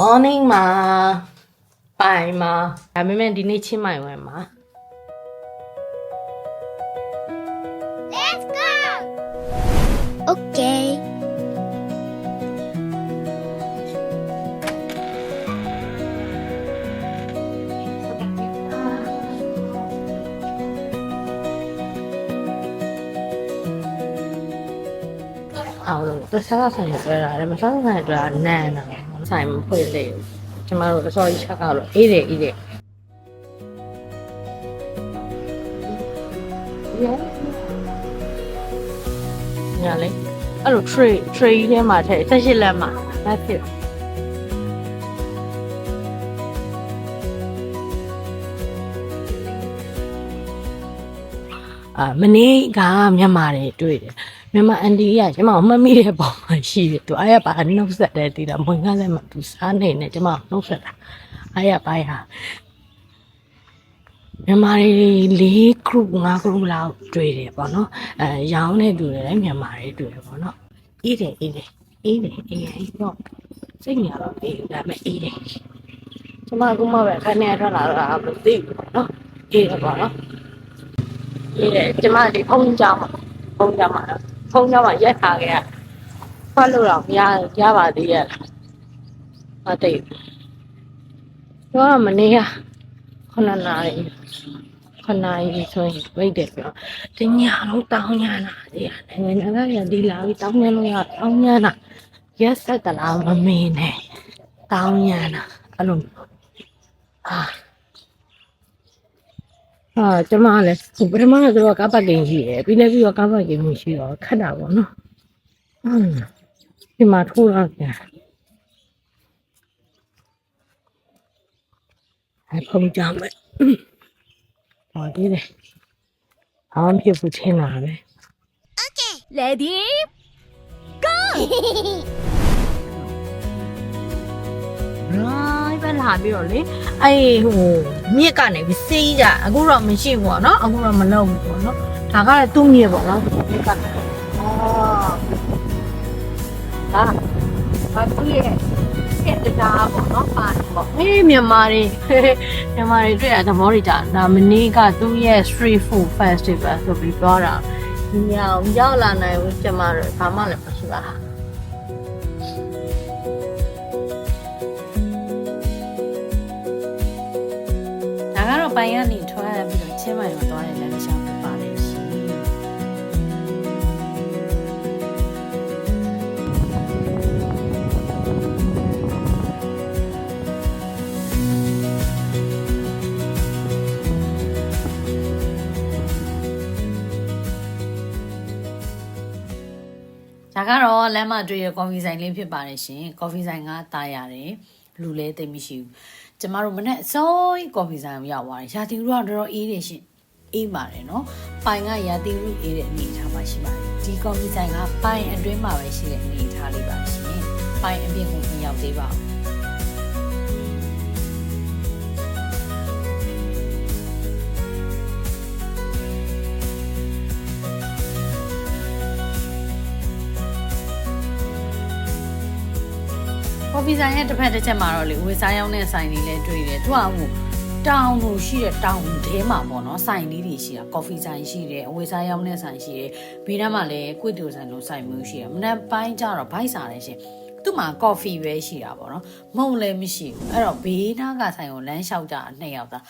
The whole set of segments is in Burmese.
morning မှာပိုင်မှာဒါပေမဲ့ဒီနေ့ချင်းမိုင်ဝဲမှာ Okay. အောင်လို့တခြားဆိုင်တွေ့တာလည်းမစားဆိုင်တွေ့တာနန်းတာ ဆိုင်မဖွင့်လေကျမတို့အစောကြီးချက်ကတော့အေးတယ်အေးတယ်ညာလေအဲ့လို tray tray ထဲမှာထည့်18လက်မှာဒါဖြစ်အာမနေ့ကမြန်မာတွေတွေ့တယ် မြန်မာအန်တီကကျမကိုမှတ်မိတဲ့ပုံမှာရှိတယ်သူအားရပါနှုတ်ဆက်တယ်တည်တာမွင်ကားလည်းမသူစားနေနဲ့ကျမနှုတ်ဆက်တာအားရပါရမြန်မာတွေ၄ group ၅ group လောက်တွေ့တယ်ပေါ့နော်အဲရောင်းနေသူတွေလည်းမြန်မာတွေတွေ့တယ်ပေါ့နော်အေးတယ်အေးတယ်အေးတယ်အေးအေးတော့စိတ်ညာတော့အေးဒါပေမဲ့အေးတယ်ကျမကမှပဲခဏနဲ့ထွက်လာတာမသိဘူးပေါ့နော်အေးတယ်ပေါ့နော်ဒီလေကျမဒီဖုန်းကြောင်းမှာဖုန်းကြောင်းမှာ ဖုန်းကြောင်းမှာရက်ထားခဲ့ရဖတ်လို့တော့မရရပါသေးရဲ့မသိဘူးတော့မနေ့ကခဏနာရီခဏရီဆိုရင်ဝိတ်တယ်ပြောတညာလုံးတောင်းညာလာဒီနိုင်ငံသားရဒီလာပြီးတောင်းညာလို့ရတောင်းညာလာရက်ဆက်တလားမမင်းနဲ့တောင်းညာလာအဲ့လိုအာ ဟာကျမလည်းဟိုပထမကတော့ကားပတ်ကင်ရှိတယ်ပြီးလည်းပြီးတော့ကားပတ်ကင်မရှိတော့ခက်တာပေါ့နော်အင်းဒီမှာထိုးတော့ပြန်အဲဖုန်းကြမယ်ဟောဒီလေအောင်းဖြစ်ဘူးချင်းလာပဲ Ready? ရိုင်းပဲလာပြီးတော့လေအဲ့ဟို မြစ်ကနေပြီးစီးကြအခုတော့မရှိဘူးပေါ့နော်အခုတော့မလုပ်ဘူးပေါ့နော်ဒါကလည်းသူ့မြစ်ပေါ့နော်မြစ်ကဩဒါဘာသူ့ရဲ့စက်တရားပေါ့နော်ပါတယ်ပေါ့ဟေးမြန်မာတွေမြန်မာတွေတွေ့ရသဘောတွေကြာဒါမနေ့ကသူ့ရဲ့ street food festival ဆိုပြီးပြောတာညောင်ရောက်လာနိုင်ဘူးကျမတို့ဘာမှလည်းမရှိပါဘူး ပိုင်ကနေထွက်ပြီးတော့ချင်းမိုင်မှာသွားတဲ့လမ်းတစ်လျှောက်ဖြစ်ပါတယ်ရှင်ဒါကတော့လမ်းမတွေ့ရကော်ဖီဆိုင်လေးဖြစ်ပါတယ်ရှင်ကော်ဖီဆိုင်ကတားရတယ်လူလဲသိပ်မရှိဘူး ကျမတို့မနေ့အစောကြီးကော်ဖီဆိုင်ကိုရောက်သွားတယ်ရာသီဥတုကတော်တော်အေးတယ်ရှင်အေးပါတယ်နော်ပိုင်ကရာသီဥတုအေးတဲ့အနေအထားမှာရှိပါတယ်ဒီကော်ဖီဆိုင်ကပိုင်အတွင်းမှာပဲရှိတဲ့အနေအထားလေးပါရှင်ပိုင်အပြင်ကိုမရောက်သေးပါဘူး ဆိုင်ရဲ့တစ်ဖက်တစ်ချက်မှာတော့လေဝေစားရောင်းတဲ့ဆိုင်လေးလည်းတွေ့တယ်သူကဟိုတောင်လို့ရှိတဲ့တောင်ထဲမှာပေါ့နော်ဆိုင်လေးတွေရှိတာကော်ဖီဆိုင်ရှိတယ်အဝေစားရောင်းတဲ့ဆိုင်ရှိတယ်ဘေးနားမှာလည်းကွစ်တူဆိုင်လို့ဆိုင်မျိုးရှိတယ်မနက်ပိုင်းကျတော့ဘိုက်စားတယ်ရှင်သူ့မှာကော်ဖီပဲရှိတာပေါ့နော်မုံလည်းမရှိဘူးအဲ့တော့ဘေးနားကဆိုင်ကိုလမ်းလျှောက်ကြတာနှစ်ယောက်သား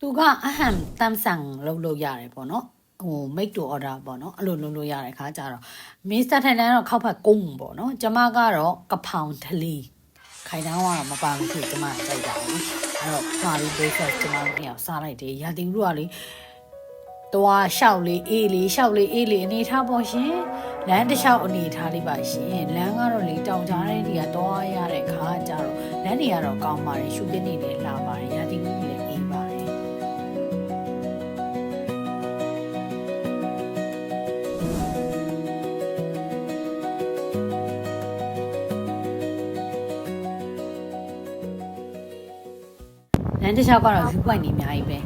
သူကအဟမ်တမ်ဆန်လုပ်လို့ရတယ်ပေါ့နော် ဟို make to order ပေါ့နော်အဲ့လိုလုပ်လို့ရတဲ့ခါကျတော့မစ္စတာထိုင်လန်ကတော့ခောက်ဖက်ကုန်းပေါ့နော်ကျမကတော့ကဖောင်ထလီခိုင်တောင်းကတော့မပါဘူးဖြစ်ကျမကြိုက်တာပေါ့နော်အဲ့တော့မှာပြီး breakfast ကျမတို့ညောင်စားလိုက်တယ်ရာသီဥတုကလေသွားလျှောက်လေးအေးလေးလျှောက်လေးအေးလေးအနေထားပေါ့ရှင်လမ်းတစ်လျှောက်အနေထားလေးပါရှင်လမ်းကတော့လေတောင်ကြားတဲ့နေရာသွားရတဲ့ခါကျတော့လမ်းတွေကတော့ကောင်းပါတယ်ရှုပ်ပြနေတယ်လာပါ န်းတစ်လျှောက်ကတော့ view point တွေအများကြီးပဲ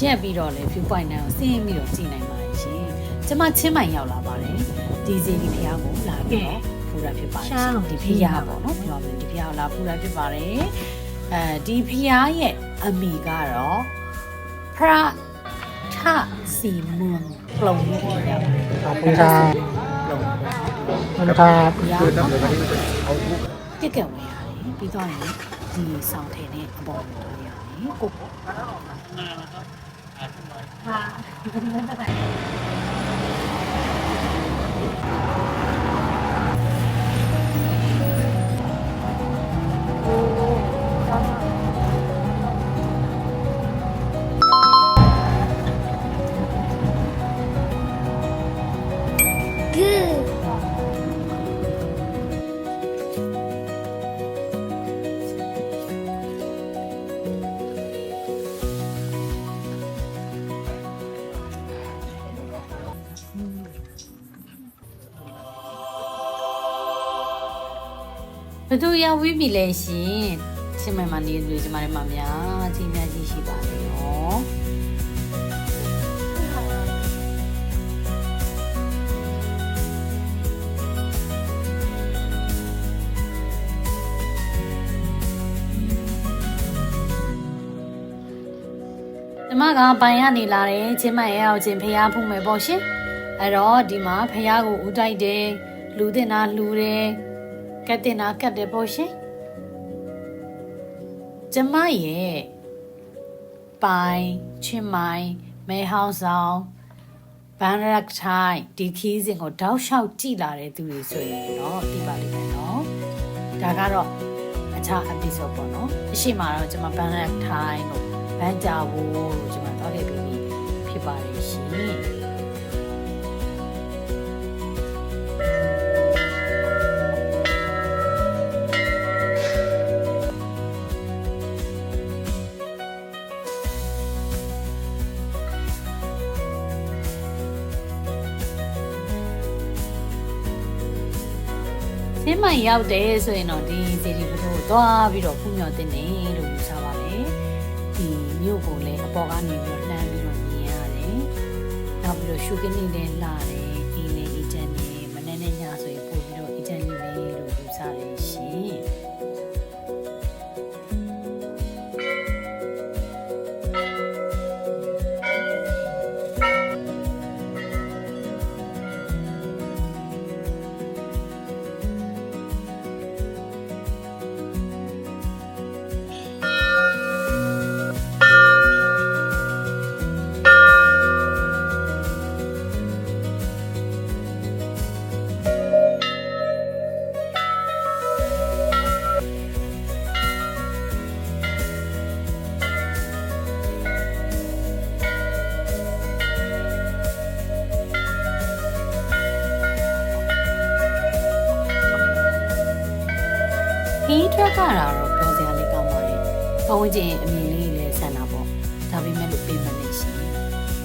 ရက်ပြီးတော့လေ view point တွေကိုဆင်းပြီးတော့ကြည့်နိုင်ပါတယ်ရှင်ကျမချင်းမိုင်ရောက်လာပါတယ်ဒီစီဒီဖျားကိုလာပြီးတော့ဖူတာဖြစ်ပါတယ်ရှင်ဒီဖျားပေါ့နော်ပြောမယ်ဒီဖျားကိုလာဖူတာဖြစ်ပါတယ်အဲဒီဖျားရဲ့အမိကတော့ဖရာထစီမွန်ကလုံလို့ပြောတာပါဘုရားဘုရားဘုရားပြက်ကံဝင်ရတယ်ပြီးတော့ဒီဆောင်ထဲနဲ့အပေါ်ပေါ် က်ကဝင်ရတယ်ပြီးတော့ရင်ဒီဆောင်ထည်နဲ့အပေါ်ကိုထားရတယ်ကိုကို ဘသူရောက်ဝိပြီလဲရှင်ချင်းမိုင်မှာနေသူကျမတို့မှာများချင်းများကြီးရှိပါလေနော်ကျမကပိုင်ရနေလာတယ်ချင်းမိုင်ရဲ့အောင်ချင်းဖះဖုံးမယ်ပေါ့ရှင်အဲ့တော့ဒီမှာဖះကိုဥတိုက်တယ်လူတင်တာလှူတယ် ကတ်တင်တာကတ်တယ်ပေါ့ရှင်ကျမရဲ့ပိုင်ချင်းမိုင်မဲဟောင်းဆောင်ဘန်ရက်ထိုင်ဒီခီးစဉ်ကိုတောက်လျှောက်ကြည်လာတဲ့သူတွေဆိုရင်တော့ဒီပါလိမ့်မယ်နော်ဒါကတော့အခြား episode ပေါ့နော်အရှိမတော့ကျွန်မဘန်ရက်ထိုင်တို့ဘန်ကြဘူးလို့ကျွန်မတော့ခဲ့ပြီးဖြစ်ပါတယ်ရှင် င်းမိုင်ရောက်တယ်ဆိုရင်တော့ဒီစီဒီဘုကိုသွားပြီးတော့ဖူးမြော်တင်တယ်လို့ယူဆပါတယ်ဒီမြို့ကိုလည်းအပေါ်ကနေပြီးတော့လှမ်းပြီးတော့မြင်ရတယ်နောက်ပြီးတော့ရှုကင်းနေလည်းလာတယ် က်ကြတာတော့ပြောစရာလေးကောင်းပါတယ်။ပဝန်းကျင်အမြင်လေးလည်းဆန်တာပေါ့။ဒါပေမဲ့လို့ပြင်မနေရှိတယ်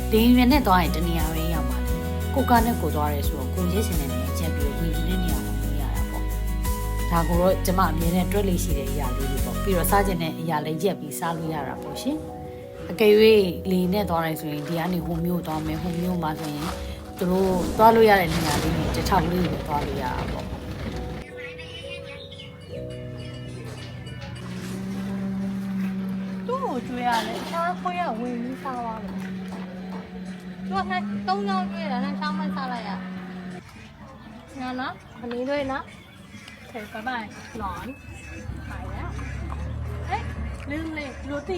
။ဒီရွယ်နဲ့သွားရင်တနေရာပဲရောက်ပါလေ။ကိုကနဲ့ကိုသွားရဲဆိုတော့ကိုရစ်စင်တဲ့နေရာချက်ပြီးဝင်ကျင်တဲ့နေရာကိုမြင်ရတာပေါ့။ဒါကိုတော့ကျမအမြင်နဲ့တွက်လေးရှိတဲ့အရာလေးတွေပေါ့။ပြီးတော့စားကျင်တဲ့အရာလေးရက်ပြီးစားလို့ရတာပေါ့ရှင်။အကယ်၍လေနဲ့သွားရဲဆိုရင်ဒီကနေဟိုမျိုးသွားမယ်ဟိုမျိုးမှာဆိုရင်သူတို့သွားလို့ရတဲ့နေရာလေးတွေတစ်ထောက်လေးတွေသွားလို့ရတာပေါ့ ကျွေးရလဲ။ရှားခွေးကဝင်ပြီးစားသွားတယ်။သူကနဲ့၃ကြောင်းကျွေးတာနဲ့ရှားမစားလိုက်ရ။နော်နော်ခလေးတွေနော်။ဆက်ပါပါ။လွန်။ပါရ။ဟဲ့လင်းလေးလိုတီ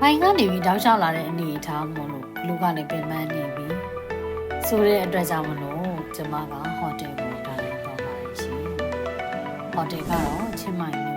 မိုင်းကနေပြီးတောက်လျှောက်လာတဲ့အနေအထားမလို့လူကလည်းပြန်မနေပြီဆိုတဲ့အတွက်ကြောင့်မလို့ကျမက ဟိုတယ်ကတော့ချင်းမိုင်မြို့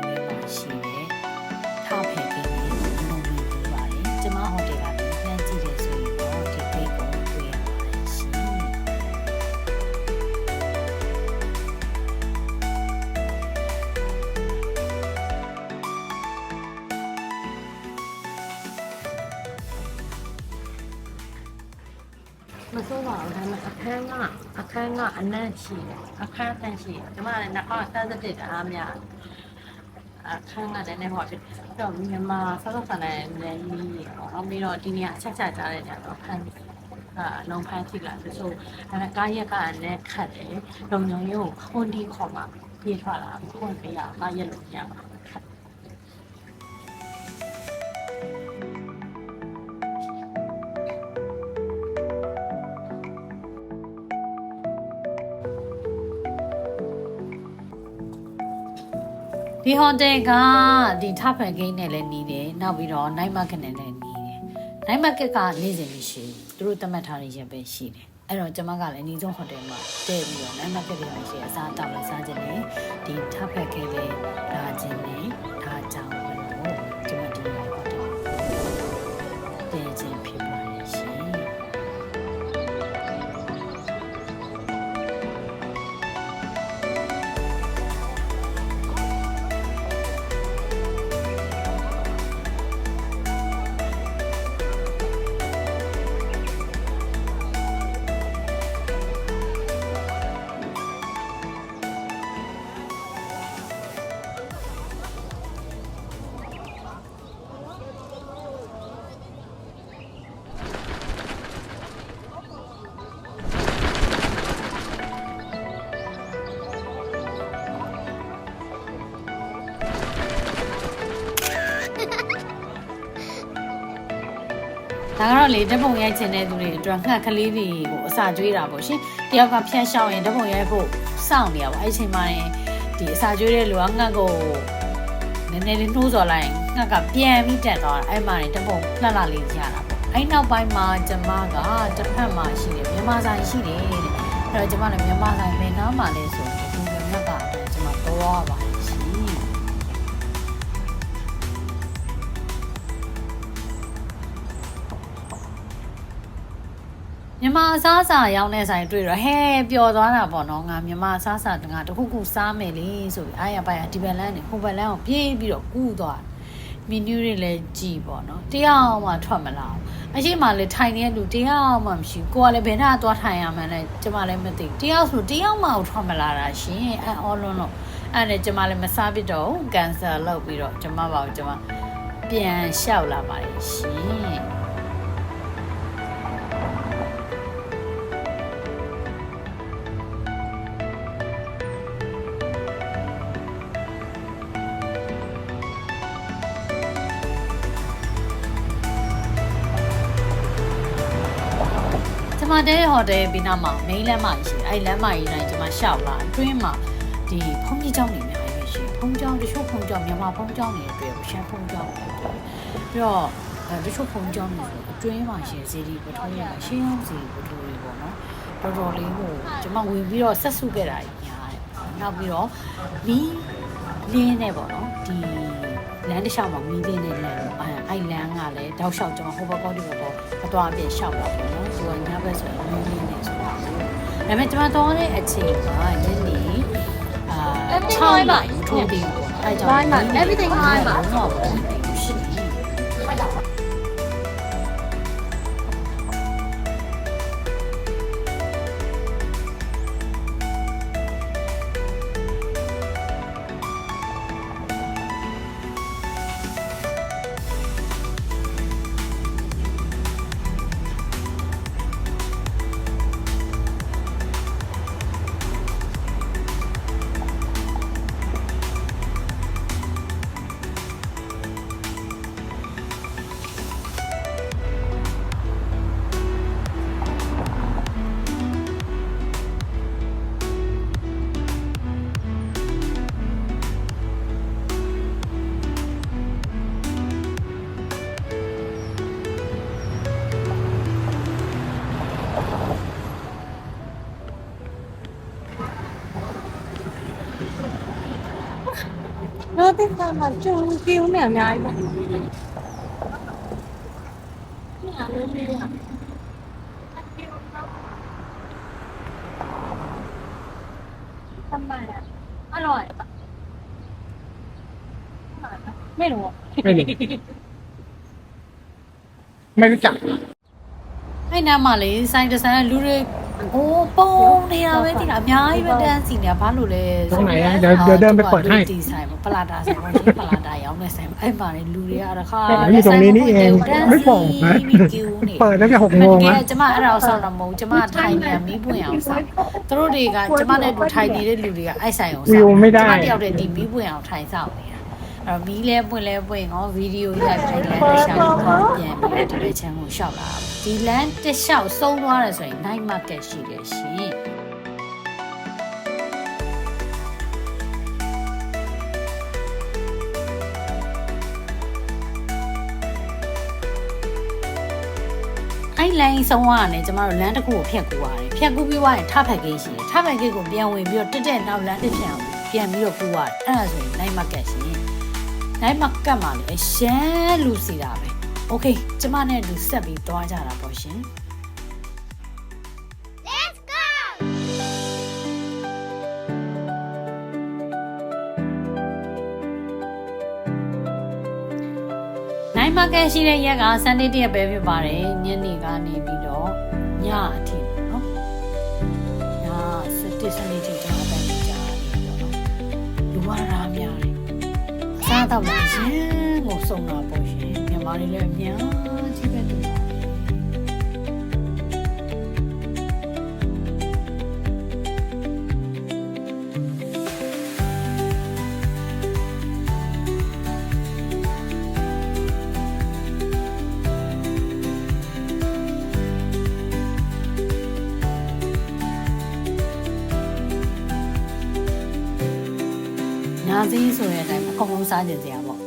မစိုးပါဘူးဒါပေမဲ့အခန်းကအခန်းကအနံ့ရှိတယ်အခန်းအတန့်ရှိတယ်ကျမကလည်းနှာခေါင်း31တအားများအခန်းကလည်းနည်းဟောဖြစ်တယ်အဲ့တော့မြန်မာဆောက်ဆောက်ဆန်တဲ့လည်းကြီးပေါ့နော်ပြီးတော့ဒီနေရာအချက်ချက်ကြားတဲ့နေရာတော့ဖမ်းအာလုံးဖမ်းထိလာတယ်ဆိုအဲကားရက်ကလည်းခတ်တယ်လုံညုံရုံခွန်ဒီခေါ်မှာပြေးထွက်လာခွန်ပြရကားရက်လို့ညမှာ ဒီဟိုတယ်ကဒီထဖန်ဂိမ်းနဲ့လည်းနီးတယ်နောက်ပြီးတော့ night market နဲ့လည်းနီးတယ် night market ကနေ့စဉ်မရှိဘူးသူတို့သတ်မှတ်ထားတဲ့ရက်ပဲရှိတယ်အဲ့တော့ကျွန်မကလည်းအနီးဆုံးဟိုတယ်မှာတည့်ပြီးတော့ night market တွေမှာရှိတဲ့အစားအသောက်လည်းစားခြင်းနဲ့ဒီထဖန်ဂိမ်းလည်းဒါခြင်းနဲ့ ဒါကတော့လေဓာတ်ပုံရိုက်ချင်တဲ့သူတွေအတွက်ငှက်ကလေးတွေကိုအစာကျွေးတာပေါ့ရှင်တယောက်ကဖြန့်ရှောင်းရင်ဓာတ်ပုံရိုက်ဖို့စောင့်နေရပါအဲ့ဒီအချိန်မှာရင်ဒီအစာကျွေးတဲ့လူကငှက်ကိုနည်းနည်းလေးနှိုးစော်လိုက်ရင်ငှက်ကပြန်ပြီးတက်သွားတာအဲ့မှာနေဓာတ်ပုံလှလှလေးရတာပေါ့အဲ့နောက်ပိုင်းမှာကျမကတစ်ဖက်မှာရှိတယ်မြန်မာဆိုင်ရှိတယ်တဲ့အဲ့တော့ကျမလည်းမြန်မာဆိုင်ဘယ်နားမှာလဲ မြန်မာအစားအစာရောင်းတဲ့ဆိုင်တွေ့တော့ဟဲပျော်သွားတာပေါ့နော်ငါမြန်မာအစားအစာတငါတခုခုစားမယ်လေဆိုပြီးအားရပါရဒီဘက်လန်းနေဟိုဘက်လန်းကိုပြေးပြီးတော့ကူးသွားမီနူးတွေလည်းကြည်ပေါ့နော်တယောက်မှထွက်မလာဘူးအရှိမလည်းထိုင်နေတဲ့လူတယောက်မှမရှိဘူးကိုကလည်းဘယ်နှသွားထိုင်ရမှန်းလဲကျမလည်းမသိဘူးတယောက်ဆိုတယောက်မှထွက်မလာတာရှင်အဲအော်လွန်းလို့အဲ့ဒါကျမလည်းမစားပြတော့ကန်ဆယ်လုပ်ပြီးတော့ကျမပါကျမပြန်လျှောက်လာပါတယ်ရှင် မတဲဟိုတယ်ပြီးနောက်မှာ main လမ်းမကြီးရှိတယ်အဲ့လမ်းမကြီးတိုင်းကျမရှောက်လာအတွင်းမှာဒီဖုန်းကြီးကျောင်းနေများကြီးပဲရှိတယ်ဖုန်းကျောင်းတချို့ဖုန်းကျောင်းမြန်မာဖုန်းကျောင်းတွေအတွက်ရှမ်းဖုန်းကျောင်းတွေအတွက်ပြီးတော့အဲတချို့ဖုန်းကျောင်းတွေဆိုအတွင်းမှာရှင်စီဒီပထိုးရရှင်းအောင်စီပထိုးတွေပေါ့နော်တော်တော်လေးဟိုကျမဝင်ပြီးတော့ဆက်စုခဲ့တာကြီးများတယ်နောက်ပြီးတော့မီးလင်းနေပေါ့နော်ဒီလမ်းတစ်လျှောက်မှာမီးလင်းနေလမ်း အဲအဲ့လမ်းကလည်းတောက်လျှောက်ကျွန်တော်ဟိုဘက်ကောဒီဘက်ကောအသွားအပြည့်ရှောက်တာပေါ့နော်သူကညဘက်ဆိုရင်မီးလင်းနေဆိုတာဒါပေမဲ့ကျွန်မတော့တဲ့အချိန်မှာညနေအာ6နာရီထိုးပြီးပေါ့အဲ့ကြောင့် everything high ပါတော့ biết sao mà trông kêu mèo nhái vậy Nhà nó đi à Tâm bài à? À rồi ไม่รู้ ไม่รู้ ไม่รู้จัก ไอ้นามาเลยไซน์จะไซน์ลูก โอ้โป้งเนี่ยไม่ติดอะย้ายเป็นแดนสิ่งเดียวบ้านหนูเลยตรงไหนอะเดี๋ยวเดี๋ยวเดินไปเปิดให้จีสายปลาดาสายวัที่ปลาดายาวเลยใส่ไอ้บ้านในลูเรียนะคะอยู่ตรงนี้นี่เองไม่ป่องนะเปิดแล้วแต่หกโมงนะจะมาเราสาวลำโมจะมาไทยเนี่ยมิบุญเอาสักตรุดีกันจะมาในดูไทยนี้ได้ลูเรียไอ้ใส่ยของวิวไมาเดียวเดียวดีมีบุญเอาไทยสาว အဲ့တော့မီးလဲပွင့်လဲပွင့်ဟောဗီဒီယိုရိုက်ထိုင်လဲတစ်ခြားကိုပြန်ပြီးတော့ဒီလိုချမ်းကိုရှောက်လာတာဒီလမ်းတစ်လျှောက်ဆုံးသွားတယ်ဆိုရင် night market ရှိတယ်ရှင်အဲ့လိုင်းဆုံးကနေကျမတို့လမ်းတစ်ခုကိုဖြတ်ကူရတယ်ဖြတ်ကူပြီးသွားရင်ထဖက်ကိတ်ရှိတယ်ထဖက်ကိတ်ကိုပြန်ဝင်ပြီးတော့တက်တက်နောက်လမ်းတစ်ဖြတ်အောင်ပြန်ပြီးတော့ကူရတယ်အဲ့ဒါဆိုရင် night market ရှ င် night market မှာလည်းအရှမ်းလူစီတာပဲ okay ကျမနဲ့လူဆက်ပြီးသွားကြတာပေါ့ရှင် Let's go! နိုင်မကန်ရှိတဲ့ရက်ကစန်ဒေးတရက်ပဲဖြစ်ပါတယ်ညနေကနေပြီးတော့ညအထိပေါ့နော်ည7စနေထိ စားတော့လည်းရင်းကိုစုံတာပေါ့ရှင်မြန်မာတွေလည်းအများကြီး စည်းဆိုတဲ့အတိုင်းအကုန်လုံးစားကြစရာပေါ့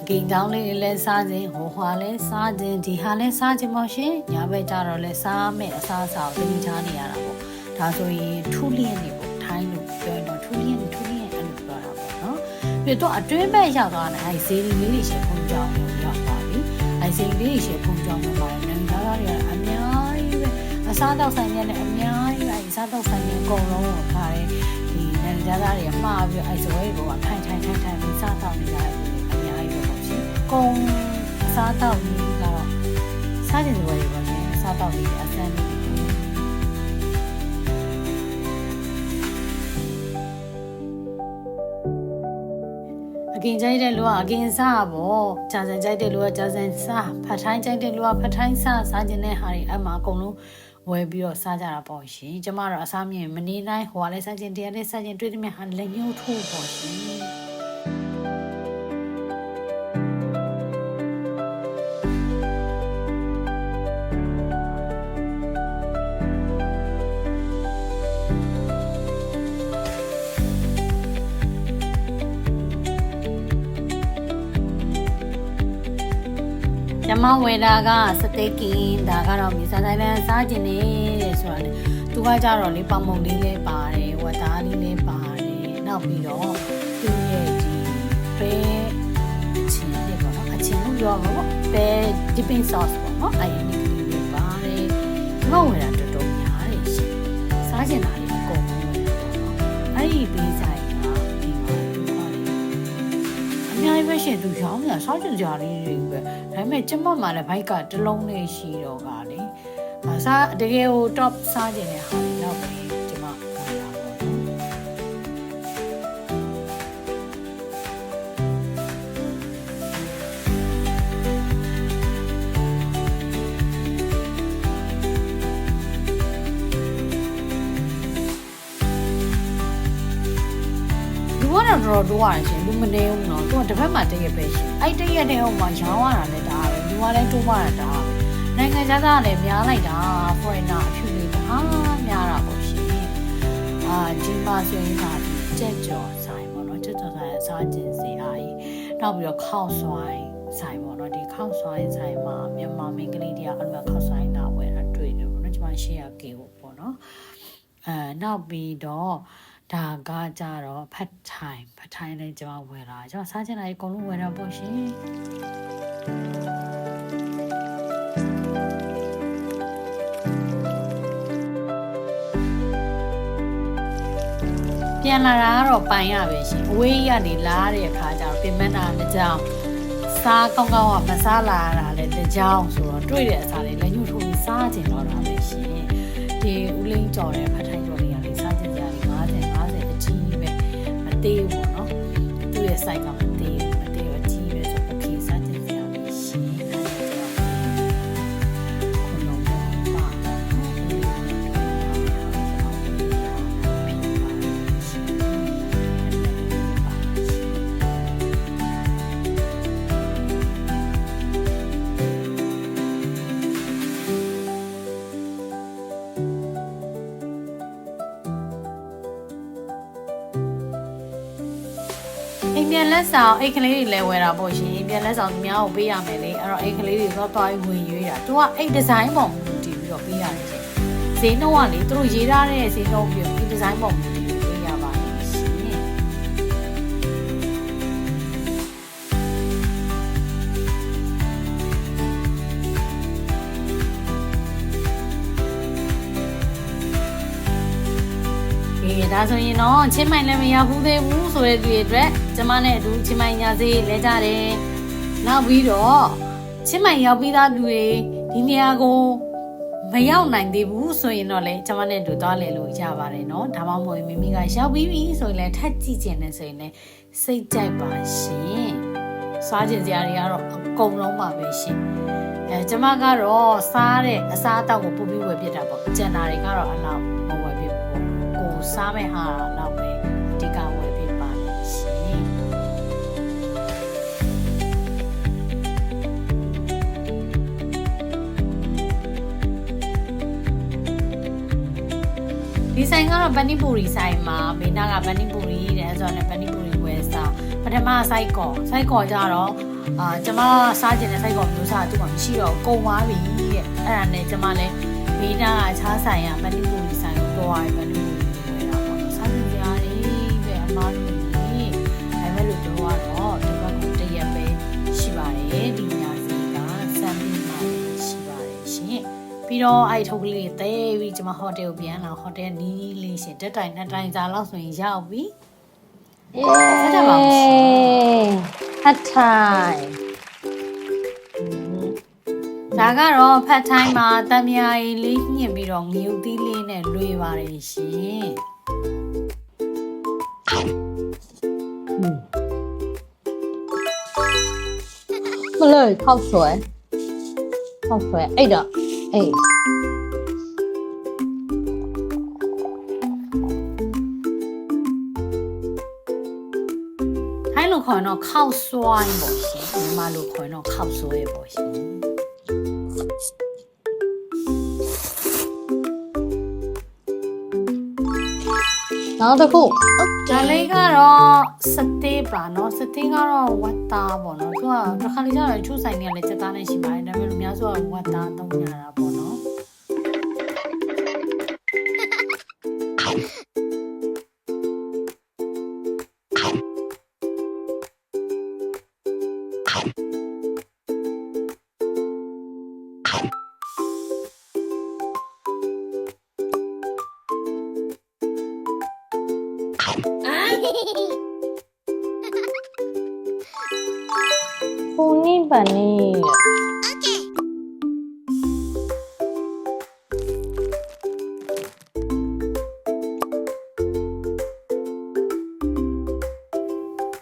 အကင်ကောင်းလေးတွေလည်းစားခြင်းဟိုဟွာလည်းစားခြင်းဒီဟာလည်းစားခြင်းပေါ့ရှင်ညာဘက်ကျတော့လည်းစားမယ်အစားအစာကိုတင်ချနေရတာပေါ့ဒါဆိုရင်ထူးလင်းနေပေါ့ထိုင်းလို့ပြောရင်တော့ထူးလင်းထူးလင်းအဲ့လိုပြောတာပေါ့နော်ပြီးတော့အတွင်းဘက်ရောက်သွားတယ်အဲ့ဈေးလေးလေးရှယ်ဖုံးကြောင်းလို့ရောက်သွားပြီအဲ့ဈေးလေးရှယ်ဖုံးကြောင်းမှာပါတယ်နိုင်ငံသားတွေကအများကြီးပဲအစားတော့ဆိုင်တွေလည်းအများကြီးပဲအဲ့စားတော့ဆိုင်တွေအကုန်လုံးကိုခါတယ် ဒီနိုင်ငံသားတွေကမှားပြီးအဲ့စဝဲကိုထိုင်ထိုင်ထိုင်ထိုင်ပြီးစားတော့နေကြတယ်အများကြီးပဲပေါ့ရှင်။ကုံအစားတော့ကြီးကတော့စားကြတဲ့ဝဲတွေပေါ့ရှင်။စားတော့နေတဲ့အဆန်းလေးတွေအကင်ကြိုက်တဲ့လူကအကင်စားပေါ့ဂျာစံကြိုက်တဲ့လူကဂျာစံစားဖတ်ထိုင်းကြိုက်တဲ့လူကဖတ်ထိုင်းစားစားခြင်းတဲ့ဟာတွေအမှအကုန်လုံး ဝယ်ပြီးတော့စားကြတာပေါ့ရှင်ကျမတို့အစားမြင်မနေနိုင်ဟိုကလည်းစားခြင်းတရားလည်းစားခြင်းတွေ့တဲ့မြဟာလည်းညှို့ထိုးပေါ့ရှင် မဝယ်တာကစတေးကင်ဒါကတော့မြေစာတိုင်းလန်းစားခြင်းနေတဲ့ဆိုတာလေသူကကြတော့လေပေါင်မုံလေးလေးပါတယ်ဝတ်သားလေးလေးပါတယ်နောက်ပြီးတော့သူ့ရဲ့ဒီပဲချင်းလေးပေါ့နော်အချင်းလို့ပြောမှာပေါ့ပဲ dipping sauce ပေါ့နော်အဲ့ဒီလေးလေးပါတယ်ကျမဝယ်တာတော်တော်များတယ်ရှင်စားခြင်းတာလေးအကုန်လုံးဝယ်တာပေါ့နော်အဲ့ဒီပေးဆို များကြီးပဲရှင်သူရောင်းနေတာစောင့်ကြကြလေးတွေပဲဒါပေမဲ့ကျမမှလည်းဘိုက်ကတစ်လုံးလေးရှိတော့ကလေအစားတကယ်ဟို top စားခြင်းတဲ့ဟာတွေတော့ပဲကျမဟိုတာပေါ့နော်လူကတော့တော်တော်တိုးရတယ်ရှင်လူမနေဘူးနော်သူကတစ်ဖက်မှာတရက်ပဲရှင်အဲ့တရက်တဲ့ဟိုမှာရောင်းရတာလည်းဒါပဲလူကလည်းတိုးမှတာဒါပဲနိုင်ငံခြားသားကလည်းများလိုက်တာ foreigner အဖြူလေးတအားများတာပေါ့ရှင်အာဒီမှာဆိုရင်ဒါကြက်ကြော်ဆိုင်ပေါ့နော်ကြက်ကြော်ဆိုင်အစားကျင်စီအားကြီးနောက်ပြီးတော့ခောက်ဆွိုင်းဆိုင်ပေါ့နော်ဒီခောက်ဆွိုင်းဆိုင်မှာမြန်မာမင်းကလေးတွေကအဲ့လိုခောက်ဆွိုင်းလာဝယ်တာတွေ့တယ်ပေါ့နော်ကျွန်မ share ကေပေါ့နော်အဲနောက်ပြီးတော့ ဒါကကြတော့ဖတ်ထိုင်ဖတ်ထိုင်လည်းကျွန်မဝယ်တာကျွန်မစားချင်တာကြီးအကုန်လုံးဝယ်တာပေါ့ရှင်ပြန်လာတာကတော့ပိုင်ရပဲရှင်အဝေးကြီးကနေလာတဲ့အခါကျတော့ပြင်မနာတစ်ကြောင်စားကောင်းကောင်းကမစားလာရတာလေတစ်ကြောင်ဆိုတော့တွေ့တဲ့အစားလေးလည်းညှို့ထိုးပြီးစားကျင်တော့တာပဲရှင်ဒီဒီဦးလင်းကြော်တဲ့ဖတ် သေးဘူးပေါ့နော်သူ့ရဲ့ site က ပြန်လက်ဆောင်အိတ်ကလေးတွေလည်းဝယ်တာပေါ့ရှင်အိမ်ပြန်လက်ဆောင်သူများကိုပေးရမယ်လေအဲ့တော့အိတ်ကလေးတွေတော့သွားပြီးဝင်ရွေးတာသူကအိတ်ဒီဇိုင်းပုံမူတည်ပြီးတော့ပေးရတယ်ရှင်ဈေးနှုန်းကလေသူတို့ရေးထားတဲ့ဈေးနှုန်းပြီးဒီဇိုင်းပုံမူတည်ပြီးပေးရပါတယ်ရှင်ဒီဒါဆိုရင်တော့ချင်းမိုင်လည်းမရောက်ဘူးသေးဘူးဆိုတဲ့သူတွေအတွက် ကျမနဲ့အတူချင်းမိုင်ညာစေးလဲကြတယ်။နောက်ပြီးတော့ချင်းမိုင်ရောက်ပြီးသားလူတွေဒီနေရာကိုမရောက်နိုင်သေးဘူးဆိုရင်တော့လေကျမနဲ့တူသွားလဲလို့ရပါတယ်နော်ဒါမှမဟုတ်မိမိကရောက်ပြီးပြီဆိုရင်လည်းထပ်ကြည့်ကျင်နေဆိုရင်လည်းစိတ်ကြိုက်ပါရှင်စားကျင်စရာတွေကတော့အကုန်လုံးပါပဲရှင်အဲကျမကတော့စားတဲ့အစားအသောက်ကိုပို့ပြီးဝယ်ပြတာပေါ့ကျန်တာတွေကတော့အလောက်မဝယ်ပြဘူးကိုစားမဲ့ဟာတော့ ဒီဆိုင်ကတော့ဗန်နီပူရီဆိုင်မှာဘေးနားကဗန်နီပူရီတဲ့ဆိုတော့လည်းဗန်နီပူရီဝယ်စားပထမစိုက်ကော်စိုက်ကော်ကြတော့အာကျမစားကျင်တဲ့စိုက်ကော်မျိုးစားသူ့မှာမရှိတော့ကုန်သွားပြီတဲ့အဲ့ဒါနဲ့ကျမလည်းဘေးနားကခြားဆိုင်ကဗန်နီပူရီဆိုင်ကိုတွားရဗန်နီပူရီဝယ်တာပေါ့နော်စားကျင်ကြရတယ်ပဲအမားတို့ကြီးဒါမဲ့လို့တော့တော့ဒီဘက်ကတရက်ပဲရှိပါတယ်ဒီညာစီကစမ်းပြီးမှရှိပါတယ်ရှင်ပြီးတော့အဲ့ဒီထုတ်ကလေးတွေတဲ ပြီးကျွန်မဟိုတယ်ကိုပြန်လာဟိုတယ်နီးလေးရှင်တက်တိုင်နှစ်တိုင်စာလောက်ဆိုရင်ရောက်ပြီဆက်ကြပါဦးရှင်ဖတ်ထိုင်ဒါကတော့ဖတ်တိုင်းမှာတံမြာရီလေးညှင့်ပြီးတော့ငယူသီးလေးနဲ့လွေပါတယ်ရှင်မလို့ခောက်ဆွဲခောက်ဆွဲအဲ့တော့အေး လိုခေါ်ရင်တော့ခောက်ဆွိုင်းပေါ့ရှင်မြန်မာလိုခေါ်ရင်တော့ခောက်ဆွဲပေါ့ရှင် နောက်တစ်ခု ဒါလေးကတော့စတေးပါเนาะစတေးကတော့ဝတ်သားပေါ့เนาะသူကတစ်ခါလေကျတော့ချိုးဆိုင်နေရလဲစက်သားနဲ့ရှိပါတယ်ဒါပေမဲ့လူများစုကဝတ်သားသုံးရတာပေါ့ ့ Puni panik. Okay.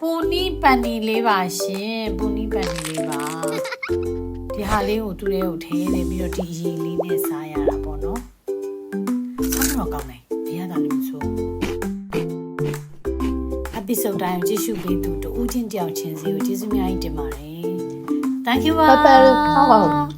Puni panik လေးပါရှင် Puni panik လေးပါဒီဟာလေးကိုသူ့ရဲကိုထည့်တယ်ပြီးတော့ဒီရေလေးနဲ့စားရတာ တိုင်းကိုကြည့်ရှုပေးသူတူဦးချင်းတယောက်ချင်းစီကိုကျေးဇူးများကြီးတင်ပါတယ် Thank you ပါပပဟုတ်ပါဘူး